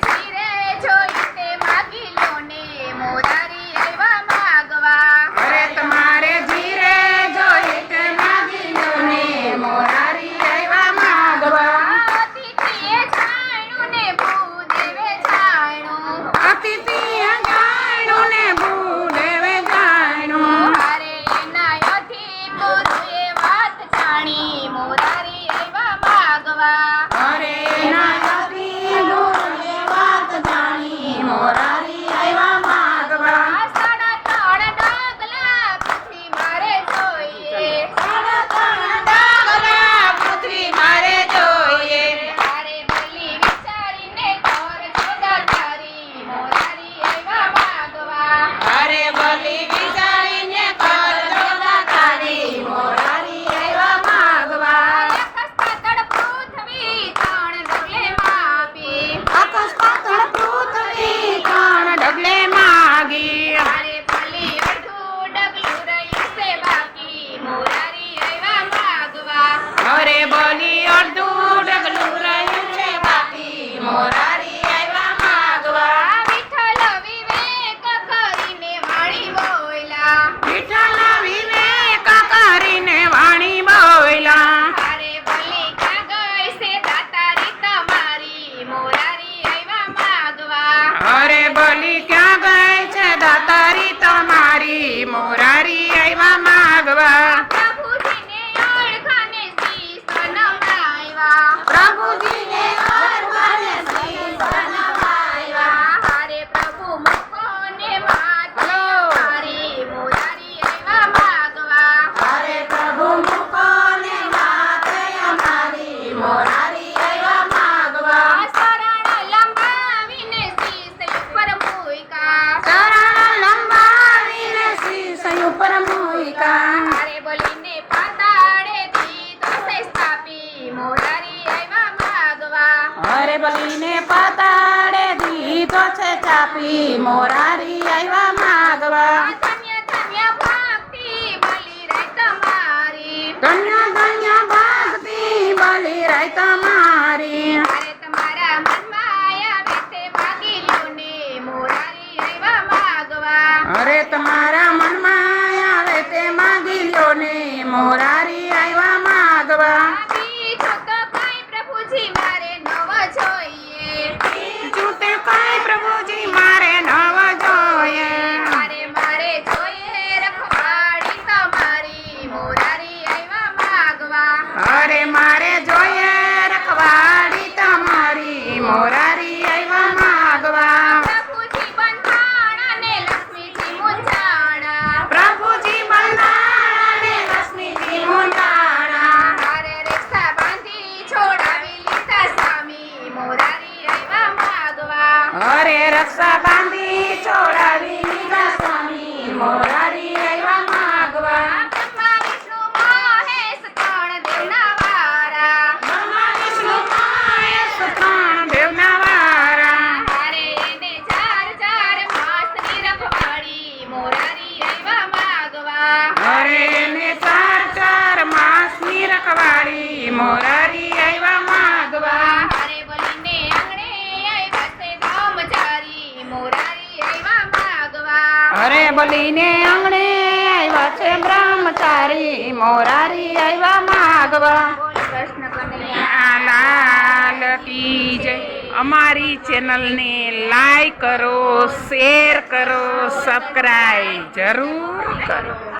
Thank you. ને પાતાળે દીધો છે ચાપી. મોરારી આવ્યા માગવા. તમારી. અરે તમારા મનમાં આવે છે માગી લો ને મોરારી આવ્યા માગવા. અરે તમારા મનમાં આવે તે માગી લો ને મોરા Lakshapandi Choradi Nikasami Moradi અરે બલીને આંગણે આવ્યા છે બ્રહ્મચારી મોરારી આવ્યા માગવા. લાલ કી જય અમારી ચેનલને લાઈક કરો શેર કરો સબસ્ક્રાઈબ જરૂર કરો.